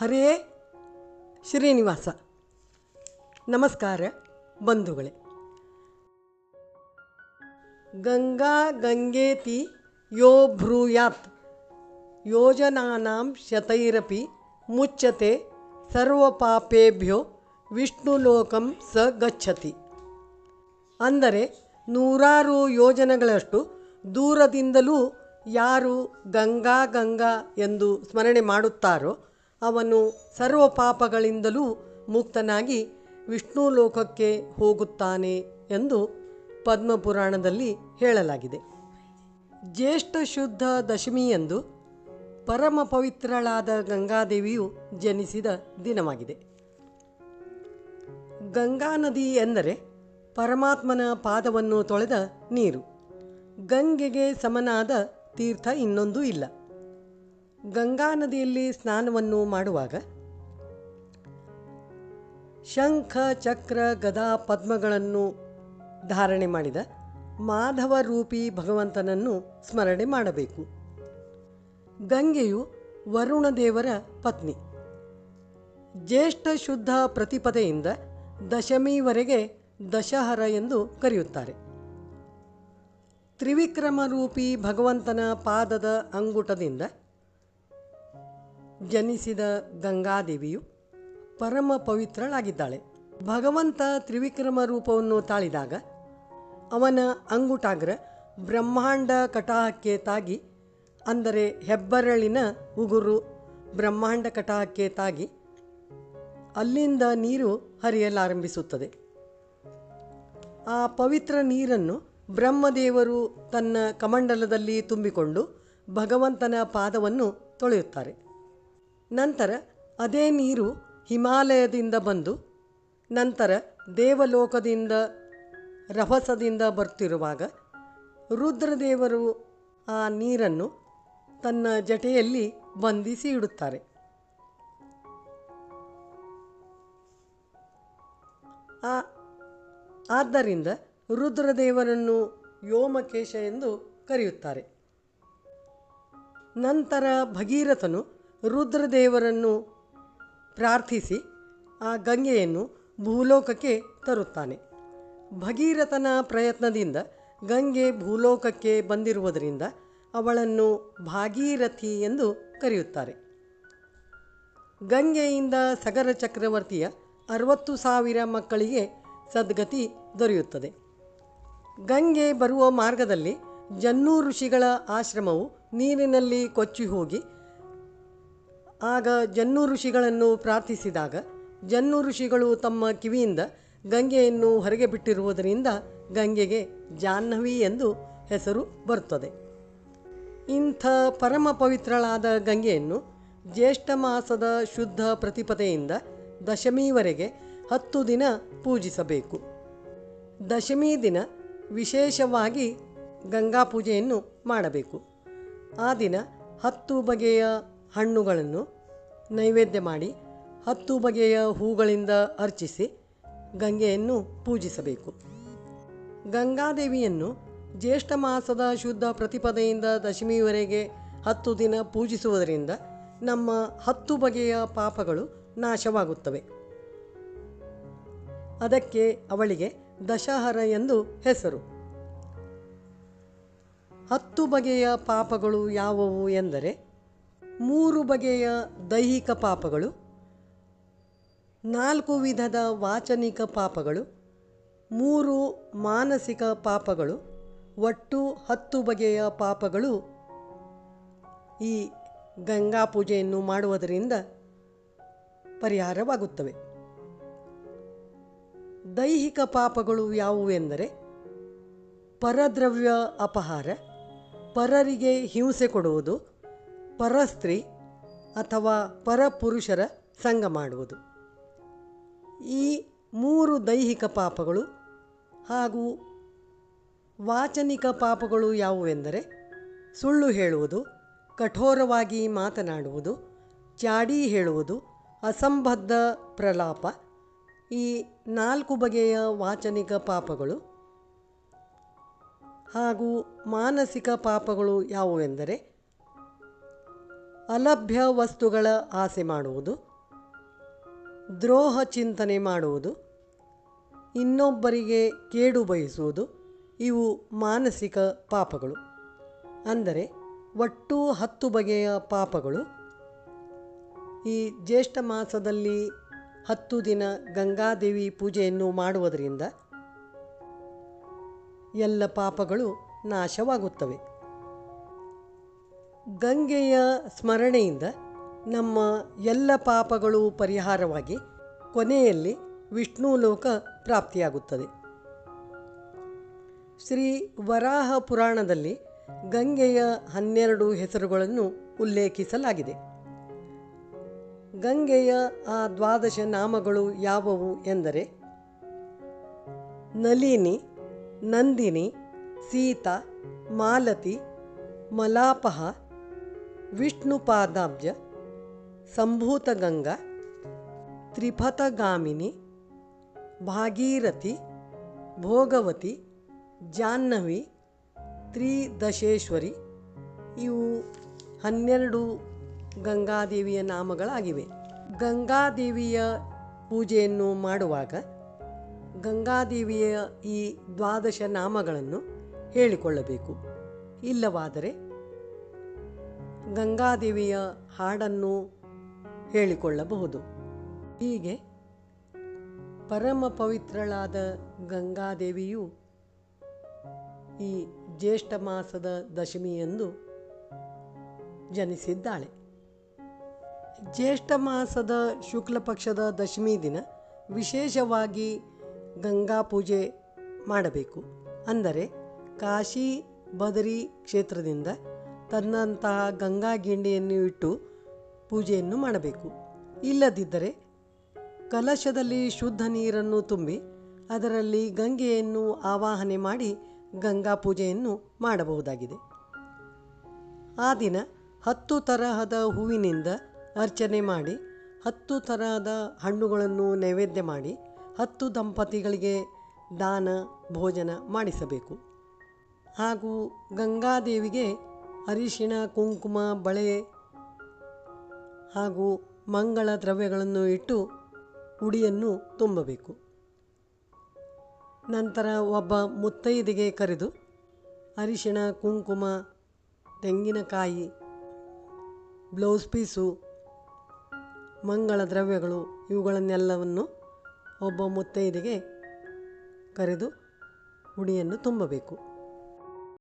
ಹರೇ ಶ್ರೀನಿವಾಸ. ನಮಸ್ಕಾರ ಬಂಧುಗಳೇ. ಗಂಗಾ ಗಂಗೇತಿ ಯೋ ಭ್ರೂಯಾತ್. ಯೋಜನಾನಾಂ ಶತೈರಪಿ ಮುಚ್ಚತೆ ಸರ್ವಪಾಪೇಭ್ಯೋ ವಿಷ್ಣುಲೋಕಂ ಸ ಗಚ್ಚತಿ. ಅಂದರೆ ನೂರಾರು ಯೋಜನೆಗಳಷ್ಟು ದೂರದಿಂದಲೂ ಯಾರು ಗಂಗಾ ಗಂಗಾ ಎಂದು ಸ್ಮರಣೆ ಮಾಡುತ್ತಾರೋ ಅವನು ಸರ್ವ ಪಾಪಗಳಿಂದಲೂ ಮುಕ್ತನಾಗಿ ವಿಷ್ಣು ಲೋಕಕ್ಕೆ ಹೋಗುತ್ತಾನೆ ಎಂದು ಪದ್ಮಪುರಾಣದಲ್ಲಿ ಹೇಳಲಾಗಿದೆ. ಜ್ಯೇಷ್ಠ ಶುದ್ಧ ದಶಮಿಯಂದು ಪರಮ ಪವಿತ್ರಳಾದ ಗಂಗಾದೇವಿಯು ಜನಿಸಿದ ದಿನವಾಗಿದೆ. ಗಂಗಾ ನದಿ ಎಂದರೆ ಪರಮಾತ್ಮನ ಪಾದವನ್ನು ತೊಳೆದ ನೀರು. ಗಂಗೆಗೆ ಸಮನಾದ ತೀರ್ಥ ಇನ್ನೊಂದು ಇಲ್ಲ. ಗಂಗಾ ನದಿಯಲ್ಲಿ ಸ್ನಾನವನ್ನು ಮಾಡುವಾಗ ಶಂಖ, ಚಕ್ರ, ಗದಾ ಪದ್ಮಗಳನ್ನು ಧಾರಣೆ ಮಾಡಿದ ಮಾಧವ ರೂಪಿ ಭಗವಂತನನ್ನು ಸ್ಮರಣೆ ಮಾಡಬೇಕು. ಗಂಗೆಯು ವರುಣ ದೇವರ ಪತ್ನಿ. ಜ್ಯೇಷ್ಠ ಶುದ್ಧ ಪ್ರತಿಪದೆಯಿಂದ ದಶಮಿವರೆಗೆ ದಶಹರ ಎಂದು ಕರೆಯುತ್ತಾರೆ. ತ್ರಿವಿಕ್ರಮ ರೂಪಿ ಭಗವಂತನ ಪಾದದ ಅಂಗುಟದಿಂದ ಜನಿಸಿದ ಗಂಗಾದೇವಿಯು ಪರಮ ಪವಿತ್ರಳಾಗಿದ್ದಾಳೆ. ಭಗವಂತ ತ್ರಿವಿಕ್ರಮ ರೂಪವನ್ನು ತಾಳಿದಾಗ ಅವನ ಅಂಗುಟಾಗ್ರ ಬ್ರಹ್ಮಾಂಡ ಕಟಾಹಕ್ಕೆ ತಾಗಿ, ಅಂದರೆ ಹೆಬ್ಬರಳಿನ ಉಗುರು ಬ್ರಹ್ಮಾಂಡ ಕಟಾಹಕ್ಕೆ ತಾಗಿ ಅಲ್ಲಿಂದ ನೀರು ಹರಿಯಲಾರಂಭಿಸುತ್ತದೆ. ಆ ಪವಿತ್ರ ನೀರನ್ನು ಬ್ರಹ್ಮದೇವರು ತನ್ನ ಕಮಂಡಲದಲ್ಲಿ ತುಂಬಿಕೊಂಡು ಭಗವಂತನ ಪಾದವನ್ನು ತೊಳೆಯುತ್ತಾರೆ. ನಂತರ ಅದೇ ನೀರು ಹಿಮಾಲಯದಿಂದ ಬಂದು ನಂತರ ದೇವಲೋಕದಿಂದ, ರಭಸದಿಂದ ಬರ್ತಿರುವಾಗ ರುದ್ರದೇವರು ಆ ನೀರನ್ನು ತನ್ನ ಜಟೆಯಲ್ಲಿ ಬಂಧಿಸಿ ಇಡುತ್ತಾರೆ. ಆದ್ದರಿಂದ ರುದ್ರದೇವರನ್ನು ವ್ಯೋಮಕೇಶ ಎಂದು ಕರೆಯುತ್ತಾರೆ. ನಂತರ ಭಗೀರಥನು ರುದ್ರದೇವರನ್ನು ಪ್ರಾರ್ಥಿಸಿ ಆ ಗಂಗೆಯನ್ನು ಭೂಲೋಕಕ್ಕೆ ತರುತ್ತಾನೆ. ಭಗೀರಥನ ಪ್ರಯತ್ನದಿಂದ ಗಂಗೆ ಭೂಲೋಕಕ್ಕೆ ಬಂದಿರುವುದರಿಂದ ಅವಳನ್ನು ಭಾಗೀರಥಿ ಎಂದು ಕರೆಯುತ್ತಾರೆ. ಗಂಗೆಯಿಂದ ಸಗರ ಚಕ್ರವರ್ತಿಯ ಅರವತ್ತು ಸಾವಿರ ಮಕ್ಕಳಿಗೆ ಸದ್ಗತಿ ದೊರೆಯುತ್ತದೆ. ಗಂಗೆ ಬರುವ ಮಾರ್ಗದಲ್ಲಿ ಜನ್ನೂ ಋಷಿಗಳ ಆಶ್ರಮವು ನೀರಿನಲ್ಲಿ ಕೊಚ್ಚಿ ಹೋಗಿ ಆಗ ಜನ್ನು ಋಷಿಗಳನ್ನು ಪ್ರಾರ್ಥಿಸಿದಾಗ ಜನ್ನು ಋಷಿಗಳು ತಮ್ಮ ಕಿವಿಯಿಂದ ಗಂಗೆಯನ್ನು ಹೊರಗೆ ಬಿಟ್ಟಿರುವುದರಿಂದ ಗಂಗೆಗೆ ಜಾಹ್ನವಿ ಎಂದು ಹೆಸರು ಬರುತ್ತದೆ. ಇಂಥ ಪರಮ ಪವಿತ್ರಳಾದ ಗಂಗೆಯನ್ನು ಜ್ಯೇಷ್ಠ ಮಾಸದ ಶುದ್ಧ ಪ್ರತಿಪದೆಯಿಂದ ದಶಮಿವರೆಗೆ ಹತ್ತು ದಿನ ಪೂಜಿಸಬೇಕು. ದಶಮಿ ದಿನ ವಿಶೇಷವಾಗಿ ಗಂಗಾ ಪೂಜೆಯನ್ನು ಮಾಡಬೇಕು. ಆ ದಿನ ಹತ್ತು ಬಗೆಯ ಹಣ್ಣುಗಳನ್ನು ನೈವೇದ್ಯ ಮಾಡಿ ಹತ್ತು ಬಗೆಯ ಹೂಗಳಿಂದ ಅರ್ಚಿಸಿ ಗಂಗೆಯನ್ನು ಪೂಜಿಸಬೇಕು. ಗಂಗಾದೇವಿಯನ್ನು ಜ್ಯೇಷ್ಠ ಮಾಸದ ಶುದ್ಧ ಪ್ರತಿಪದೆಯಿಂದ ದಶಮಿವರೆಗೆ ಹತ್ತು ದಿನ ಪೂಜಿಸುವುದರಿಂದ ನಮ್ಮ ಹತ್ತು ಬಗೆಯ ಪಾಪಗಳು ನಾಶವಾಗುತ್ತವೆ. ಅದಕ್ಕೆ ಅವಳಿಗೆ ದಶಹರ ಎಂದು ಹೆಸರು. ಹತ್ತು ಬಗೆಯ ಪಾಪಗಳು ಯಾವುವು ಎಂದರೆ ಮೂರು ಬಗೆಯ ದೈಹಿಕ ಪಾಪಗಳು, ನಾಲ್ಕು ವಿಧದ ವಾಚನಿಕ ಪಾಪಗಳು, ಮೂರು ಮಾನಸಿಕ ಪಾಪಗಳು, ಒಟ್ಟು ಹತ್ತು ಬಗೆಯ ಪಾಪಗಳು ಈ ಗಂಗಾ ಪೂಜೆಯನ್ನು ಮಾಡುವುದರಿಂದ ಪರಿಹಾರವಾಗುತ್ತವೆ. ದೈಹಿಕ ಪಾಪಗಳು ಯಾವುವೆಂದರೆ ಪರದ್ರವ್ಯ ಅಪಹಾರ, ಪರರಿಗೆ ಹಿಂಸೆ ಕೊಡುವುದು ಪರಸ್ತ್ರೀ ಅಥವಾ ಪರಪುರುಷರ ಸಂಗ ಮಾಡುವುದು. ಈ ಮೂರು ದೈಹಿಕ ಪಾಪಗಳು ಹಾಗೂ ವಾಚನಿಕ ಪಾಪಗಳು ಯಾವುವೆಂದರೆ ಸುಳ್ಳು ಹೇಳುವುದು, ಕಠೋರವಾಗಿ ಮಾತನಾಡುವುದು, ಚಾಡಿ ಹೇಳುವುದು, ಅಸಂಬದ್ಧ ಪ್ರಲಾಪ ಈ ನಾಲ್ಕು ಬಗೆಯ ವಾಚನಿಕ ಪಾಪಗಳು ಹಾಗೂ ಮಾನಸಿಕ ಪಾಪಗಳು ಯಾವುವೆಂದರೆ ಅಲಭ್ಯ ವಸ್ತುಗಳ ಆಸೆ ಮಾಡುವುದು, ದ್ರೋಹ ಚಿಂತನೆ ಮಾಡುವುದು, ಇನ್ನೊಬ್ಬರಿಗೆ ಕೇಡು ಬಯಸುವುದು, ಇವು ಮಾನಸಿಕ ಪಾಪಗಳು. ಅಂದರೆ ಒಟ್ಟು ಹತ್ತು ಬಗೆಯ ಪಾಪಗಳು. ಈ ಜ್ಯೇಷ್ಠ ಮಾಸದಲ್ಲಿ ಹತ್ತು ದಿನ ಗಂಗಾದೇವಿ ಪೂಜೆಯನ್ನು ಮಾಡುವುದರಿಂದ ಎಲ್ಲ ಪಾಪಗಳು ನಾಶವಾಗುತ್ತವೆ. ಗಂಗೆಯ ಸ್ಮರಣೆಯಿಂದ ನಮ್ಮ ಎಲ್ಲ ಪಾಪಗಳು ಪರಿಹಾರವಾಗಿ ಕೊನೆಯಲ್ಲಿ ವಿಷ್ಣು ಲೋಕ ಪ್ರಾಪ್ತಿಯಾಗುತ್ತದೆ. ಶ್ರೀ ವರಾಹ ಪುರಾಣದಲ್ಲಿ ಗಂಗೆಯ ಹನ್ನೆರಡು ಹೆಸರುಗಳನ್ನು ಉಲ್ಲೇಖಿಸಲಾಗಿದೆ. ಗಂಗೆಯ ಆ ದ್ವಾದಶ ನಾಮಗಳು ಯಾವುವು ಎಂದರೆ, ನಲಿನಿ, ನಂದಿನಿ, ಸೀತಾ, ಮಾಲತಿ, ಮಲಾಪಹ ವಿಷ್ಣುಪಾದಾಬ್ಜ, ಸಂಭೂತಗಂಗಾ, ತ್ರಿಪಥಗಾಮಿನಿ, ಭಾಗೀರಥಿ, ಭೋಗವತಿ, ಜಾಹ್ನವಿ, ತ್ರಿದಶೇಶ್ವರಿ ಇವು ಹನ್ನೆರಡು ಗಂಗಾದೇವಿಯ ನಾಮಗಳಾಗಿವೆ. ಗಂಗಾದೇವಿಯ ಪೂಜೆಯನ್ನು ಮಾಡುವಾಗ ಗಂಗಾದೇವಿಯ ಈ ದ್ವಾದಶ ನಾಮಗಳನ್ನು ಹೇಳಿಕೊಳ್ಳಬೇಕು. ಇಲ್ಲವಾದರೆ ಗಂಗಾದೇವಿಯ ಹಾಡನ್ನು ಹೇಳಿಕೊಳ್ಳಬಹುದು. ಹೀಗೆ ಪರಮ ಪವಿತ್ರಳಾದ ಗಂಗಾದೇವಿಯು ಈ ಜ್ಯೇಷ್ಠ ಮಾಸದ ದಶಮಿಯಂದು ಜನಿಸಿದ್ದಾಳೆ. ಜ್ಯೇಷ್ಠ ಮಾಸದ ಶುಕ್ಲ ಪಕ್ಷದ ದಶಮಿ ದಿನ ವಿಶೇಷವಾಗಿ ಗಂಗಾ ಪೂಜೆ ಮಾಡಬೇಕು. ಅಂದರೆ ಕಾಶಿ ಬದರಿ ಕ್ಷೇತ್ರದಿಂದ ತನ್ನಂತಹ ಗಂಗಾ ಗಿಂಡಿಯನ್ನು ಇಟ್ಟು ಪೂಜೆಯನ್ನು ಮಾಡಬೇಕು. ಇಲ್ಲದಿದ್ದರೆ ಕಲಶದಲ್ಲಿ ಶುದ್ಧ ನೀರನ್ನು ತುಂಬಿ ಅದರಲ್ಲಿ ಗಂಗೆಯನ್ನು ಆವಾಹನೆ ಮಾಡಿ ಗಂಗಾ ಪೂಜೆಯನ್ನು ಮಾಡಬಹುದಾಗಿದೆ. ಆ ದಿನ ಹತ್ತು ತರಹದ ಹೂವಿನಿಂದ ಅರ್ಚನೆ ಮಾಡಿ, ಹತ್ತು ತರಹದ ಹಣ್ಣುಗಳನ್ನು ನೈವೇದ್ಯ ಮಾಡಿ, ಹತ್ತು ದಂಪತಿಗಳಿಗೆ ದಾನ, ಭೋಜನ ಮಾಡಿಸಬೇಕು. ಹಾಗೂ ಗಂಗಾದೇವಿಗೆ ಅರಿಶಿಣ, ಕುಂಕುಮ, ಬಳೆ ಹಾಗೂ ಮಂಗಳ ದ್ರವ್ಯಗಳನ್ನು ಇಟ್ಟು ಉಡಿಯನ್ನು ತುಂಬಬೇಕು. ನಂತರ ಒಬ್ಬ ಮುತ್ತೈದಿಗೆ ಕರೆದು ಅರಿಶಿಣ, ಕುಂಕುಮ, ತೆಂಗಿನಕಾಯಿ, ಬ್ಲೌಸ್ ಪೀಸು, ಮಂಗಳ ದ್ರವ್ಯಗಳು ಇವುಗಳನ್ನೆಲ್ಲವನ್ನು ಒಬ್ಬ ಮುತ್ತೈದಿಗೆ ಕರೆದು ಉಡಿಯನ್ನು ತುಂಬಬೇಕು.